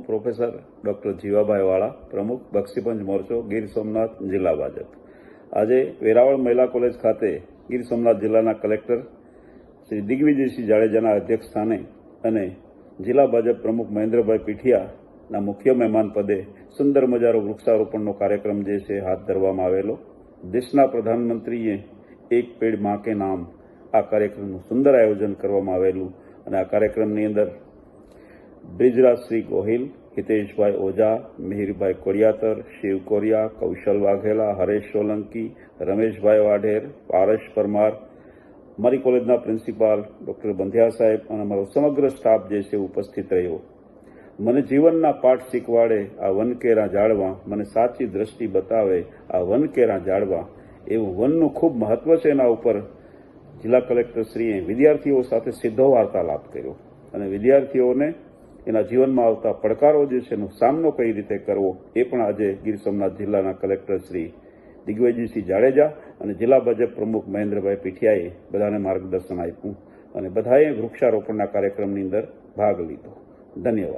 Professor doctor Jivabhai વાળા, પ્રમુખ બક્ષીપંચ મોરચો, ગીર સોમનાથ જિલ્લા ભાજપ. આજે વેરાવળ મહિલા કોલેજ ખાતે ગીર સોમનાથ જિલ્લાના કલેક્ટર શ્રી દિગ્વિજયસિંહ જાડેજાના અધ્યક્ષ સ્થાને અને જિલ્લા ભાજપ પ્રમુખ મહેન્દ્રભાઈ પીઠિયાના મુખ્ય મહેમાન પદે સુંદર મજારો વૃક્ષારોપણનો કાર્યક્રમ જે છે હાથ ધરવામાં આવેલો. દેશના પ્રધાનમંત્રીએ એક પેડમાં કે નામ આ કાર્યક્રમનું સુંદર આયોજન કરવામાં આવેલું અને આ કાર્યક્રમની અંદર બ્રિજરાજશ્રી ગોહિલ, હિતેશભાઈ ઓઝા, મિહિરભાઈ કોડિયાતર શિવ કોરિયા, કૌશલ વાઘેલા, હરેશ સોલંકી, રમેશભાઈ વાઢેર, પારસ પરમાર, મારી કોલેજના પ્રિન્સિપાલ ડોક્ટર બંધિયા સાહેબ અને અમારો સમગ્ર સ્ટાફ જે છે ઉપસ્થિત રહ્યો. મને જીવનના પાઠ શીખવાડે આ વનકેરા જાળવા, મને સાચી દ્રષ્ટિ બતાવે આ વનકેરા જાળવા, એવું વનનું ખૂબ મહત્વ છે એના ઉપર જિલ્લા કલેક્ટરશ્રીએ વિદ્યાર્થીઓ સાથે સીધો વાર્તાલાપ કર્યો અને વિદ્યાર્થીઓને એના જીવનમાં આવતા પડકારો જે છે એનો સામનો કઈ રીતે કરવો એ પણ આજે ગીર સોમનાથ જિલ્લાના કલેક્ટર શ્રી દિગ્વિજયસિંહ જાડેજા અને જિલ્લા ભાજપ પ્રમુખ મહેન્દ્રભાઈ પીઠિયાએ બધાને માર્ગદર્શન આપ્યું અને બધાએ વૃક્ષારોપણના કાર્યક્રમની અંદર ભાગ લીધો. ધન્યવાદ.